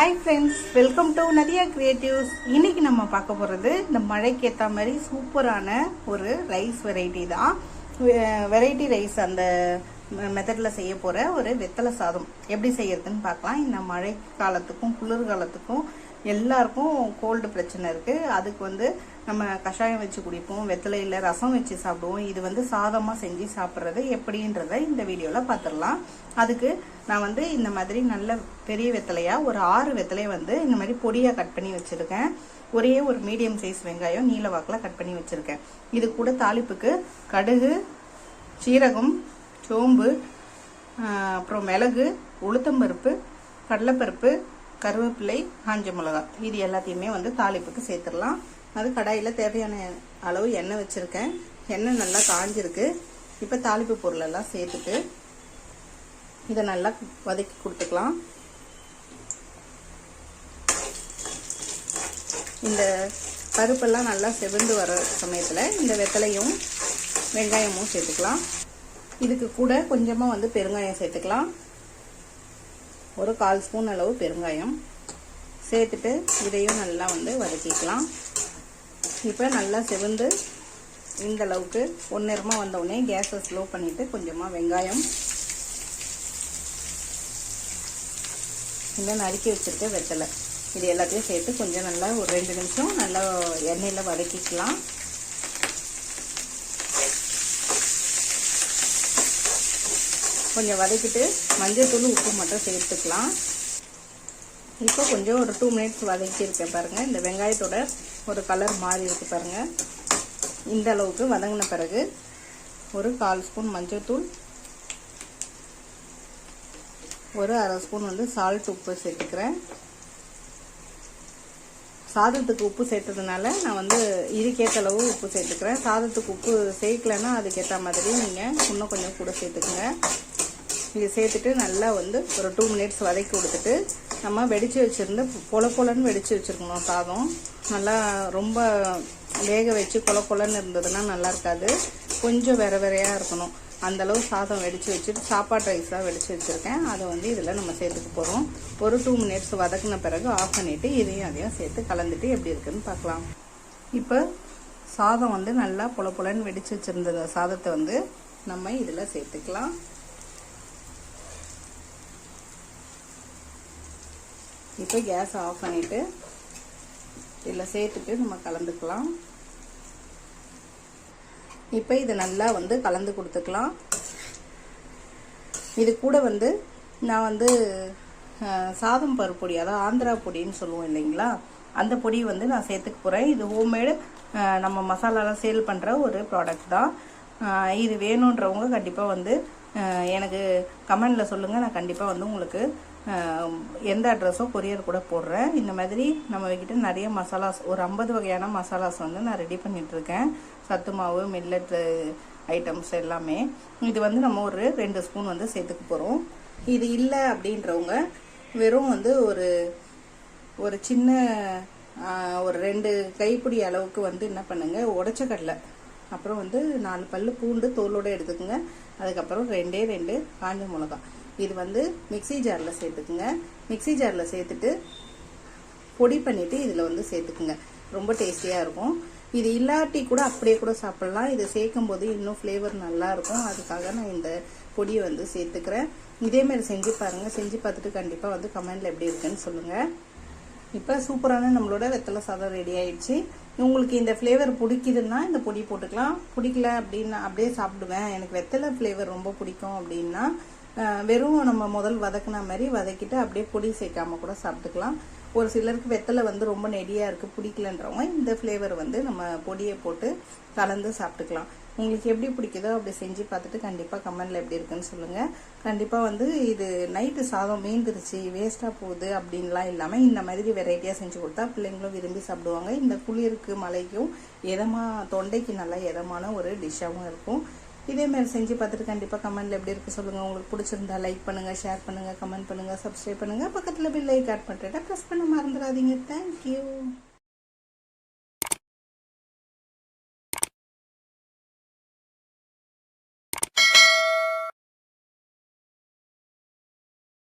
Hi friends welcome to Nadiya creatives இன்றைக்கி நம்ம பார்க்க போகிறது இந்த மழைக்கு ஏற்ற மாதிரி சூப்பரான ஒரு ரைஸ் வெரைட்டி தான். வெரைட்டி ரைஸ் அந்த மெத்தடில் செய்ய போகிற ஒரு வெத்தலை சாதம். எப்படி செய்யறதுன்னு பார்க்கலாம். இந்த மழை காலத்துக்கும் குளிர் காலத்துக்கும் எல்லாருக்கும் கோல்டு பிரச்சனை இருக்குது அதுக்கு வந்து நம்ம கஷாயம் வச்சு குடிப்போம் வெத்தலையில் ரசம் வச்சு சாப்பிடுவோம். இது வந்து சாதமாக செஞ்சு சாப்பிட்றது எப்படின்றத இந்த வீடியோவில் பார்த்துடலாம். அதுக்கு நான் வந்து இந்த மாதிரி நல்ல பெரிய வெத்தலையாக ஒரு ஆறு வெத்தலையை வந்து இந்த மாதிரி பொடியாக கட் பண்ணி வச்சுருக்கேன். ஒரே ஒரு மீடியம் சைஸ் வெங்காயம் நீல வாக்கில் கட் பண்ணி வச்சுருக்கேன். இது கூட தாளிப்புக்கு கடுகு சீரகம் சோம்பு அப்புறம் மிளகு உளுத்தம்பருப்பு கடலைப்பருப்பு கருவேப்பிலை காஞ்ச மிளகா. இது எல்லாத்தையுமே வந்து தாளிப்புக்கு சேர்த்துடலாம். அது கடாயில் தேவையான அளவு எண்ணெய் வச்சுருக்கேன். எண்ணெய் நல்லா காஞ்சிருக்கு. இப்போ தாளிப்பு பொருளெல்லாம் சேர்த்துட்டு இதை நல்லா வதக்கி கொடுத்துக்கலாம். இந்த பருப்பெல்லாம் நல்லா செவந்து வர சமயத்தில் இந்த வெத்தலையும் வெங்காயமும் சேர்த்துக்கலாம். இதுக்கு கூட கொஞ்சமாக வந்து பெருங்காயம் சேர்த்துக்கலாம். ஒரு கால் ஸ்பூன் அளவு பெருங்காயம். சேர்த்துட்டு இதையும் நல்லா வந்து வதக்கிக்கலாம். இப்போ நல்லா செவந்து இந்த அளவுக்கு ஒன்னிறமாக வந்தவுடனே கேஸை ஸ்லோ பண்ணிவிட்டு கொஞ்சமாக வெங்காயம். இந்த நறுக்கி வச்சுருக்க வெத்தலை. இது எல்லாத்தையும் சேர்த்து கொஞ்சம் நல்லா ஒரு ரெண்டு நிமிஷம் நல்லா எண்ணெயில் வதக்கிக்கலாம். கொஞ்சம் வதக்கிட்டு மஞ்சள் தூள் உப்பு மட்டும் சேர்த்துக்கலாம். இப்போ கொஞ்சம் ஒரு டூ மினிட்ஸ் வதக்கியிருக்கேன் பாருங்கள் இந்த வெங்காயத்தோட ஒரு கலர் மாறி இருக்கு பாருங்கள் இந்த அளவுக்கு வதங்கின பிறகு ஒரு கால் ஸ்பூன் மஞ்சள் தூள் ஒரு அரை ஸ்பூன் வந்து சால்ட் உப்பு சேர்த்துக்கிறேன். சாதத்துக்கு உப்பு சேர்த்ததுனால நான் வந்து இதுக்கேற்ற அளவு உப்பு சேர்த்துக்கிறேன். சாதத்துக்கு உப்பு சேர்க்கலைன்னா அதுக்கேற்ற மாதிரி நீங்கள் இன்னும் கொஞ்சம் கூட சேர்த்துக்குங்க. இது சேர்த்துட்டு நல்லா வந்து ஒரு டூ மினிட்ஸ் வதக்கி கொடுத்துட்டு நம்ம வெடித்து வச்சுருந்து பொல பொலன்னு வெடித்து வச்சுருக்கணும் சாதம். நல்லா ரொம்ப வேக வச்சு கொல கொலன்னு இருந்ததுன்னா நல்லா இருக்காது. கொஞ்சம் வெற வெறையாக இருக்கணும். அந்தளவு சாதம் வெடித்து வச்சுட்டு சாப்பாடு ரைஸாக வெடித்து வச்சுருக்கேன். அதை வந்து இதில் நம்ம சேர்த்துக்க போகிறோம் ஒரு டூ மினிட்ஸ் வதக்கின பிறகு ஆஃப் பண்ணிவிட்டு இதையும் அதையும் சேர்த்து கலந்துட்டு எப்படி இருக்குதுன்னு பார்க்கலாம். இப்போ சாதம் வந்து நல்லா பொல பொலன்னு வெடித்து வச்சுருந்த சாதத்தை வந்து நம்ம இதில் சேர்த்துக்கலாம். இப்போ கேஸ் ஆஃப் பண்ணிவிட்டு இதில் சேர்த்துட்டு நம்ம கலந்துக்கலாம். இப்போ இதை நல்லா வந்து கலந்து கொடுத்துக்கலாம். இது கூட வந்து நான் வந்து சாதம் பருப்பு பொடி அதாவது ஆந்திரா பொடின்னு சொல்லுவோம் இல்லைங்களா? அந்த பொடி வந்து நான் சேர்த்துக்க போகிறேன் இது ஹோம்மேடு நம்ம மசாலாலாம் சேல் பண்ணுற ஒரு ப்ராடக்ட் தான். இது வேணுன்றவங்க கண்டிப்பாக வந்து எனக்கு கமெண்டில் சொல்லுங்கள் நான் கண்டிப்பாக வந்து உங்களுக்கு எந்த அட்ரஸோ கொரியர் கூட போடுறேன். இந்த மாதிரி நம்ம கிட்ட நிறைய மசாலாஸ் ஒரு ஐம்பது வகையான மசாலாஸ் வந்து நான் ரெடி பண்ணிகிட்ருக்கேன் சத்து மாவு மில்லட் ஐட்டம்ஸ் எல்லாமே. இது வந்து நம்ம ஒரு ரெண்டு ஸ்பூன் வந்து சேர்த்துக்க போகிறோம் இது இல்லை அப்படின்றவங்க வெறும் வந்து ஒரு ஒரு சின்ன ஒரு ரெண்டு கைப்பிடி அளவுக்கு வந்து என்ன பண்ணுங்கள் உடச்ச கடலை அப்புறம் வந்து நாலு பல் பூண்டு தோலோடு எடுத்துக்கோங்க. அதுக்கப்புறம் ரெண்டே ரெண்டு காஞ்ச மிளகா. இது வந்து மிக்சி ஜாரில் சேர்த்துக்குங்க. மிக்சி ஜாரில் சேர்த்துட்டு பொடி பண்ணிவிட்டு இதில் வந்து சேர்த்துக்குங்க. ரொம்ப டேஸ்டியாக இருக்கும். இது இல்லாட்டி கூட அப்படியே கூட சாப்பிட்லாம். இதை சேர்க்கும் போது இன்னும் ஃப்ளேவர் நல்லாயிருக்கும் அதுக்காக நான் இந்த பொடியை வந்து சேர்த்துக்கிறேன். இதேமாரி செஞ்சு பாருங்கள் செஞ்சு பார்த்துட்டு கண்டிப்பாக வந்து கமெண்டில் எப்படி இருக்குன்னு சொல்லுங்கள் இப்போ சூப்பரான நம்மளோட வெத்தலை சாதம் ரெடி ஆயிடுச்சு. உங்களுக்கு இந்த ஃப்ளேவர் பிடிக்குதுன்னா இந்த பொடி போட்டுக்கலாம். பிடிக்கல அப்படின்னா அப்படியே சாப்பிடுவேன். எனக்கு வெத்தலை ஃப்ளேவர் ரொம்ப பிடிக்கும் அப்படின்னா வெறும் நம்ம முதல் வதக்குன மாதிரி வதக்கிட்டு அப்படியே பொடி சேர்க்காம கூட சாப்பிட்டுக்கலாம். ஒரு சிலருக்கு வெத்தலை வந்து ரொம்ப நெடியாக இருக்குது பிடிக்கலன்றவங்க இந்த ஃப்ளேவர் வந்து நம்ம பொடியை போட்டு கலந்து சாப்பிட்டுக்கலாம். உங்களுக்கு எப்படி பிடிக்குதோ அப்படி செஞ்சு பார்த்துட்டு கண்டிப்பாக கமெண்டில் எப்படி இருக்குன்னு சொல்லுங்கள் கண்டிப்பாக வந்து இது நைட்டு சாதம் மீந்துருச்சு வேஸ்ட்டாக போகுது அப்படின்லாம் இல்லாமல் இந்த மாதிரி வெரைட்டியாக செஞ்சு கொடுத்தா பிள்ளைங்களும் விரும்பி சாப்பிடுவாங்க. இந்த குளிருக்கு மலைக்கும் எதமாக தொண்டைக்கு நல்லா எதமான ஒரு டிஷ்ஷாகவும் இருக்கும். இதே மாதிரி செஞ்சு பார்த்துட்டு கண்டிப்பாக கமெண்ட்டில் எப்படி இருக்குது சொல்லுங்கள் உங்களுக்கு பிடிச்சிருந்தா லைக் பண்ணுங்கள் ஷேர் பண்ணுங்கள் கமெண்ட் பண்ணுங்கள் சப்ஸ்கிரைப் பண்ணுங்கள் பக்கத்தில் பில் லைக் ஆட் பண்ணுறேன் ப்ரெஸ் பண்ண மறந்துடாதீங்க. Thank you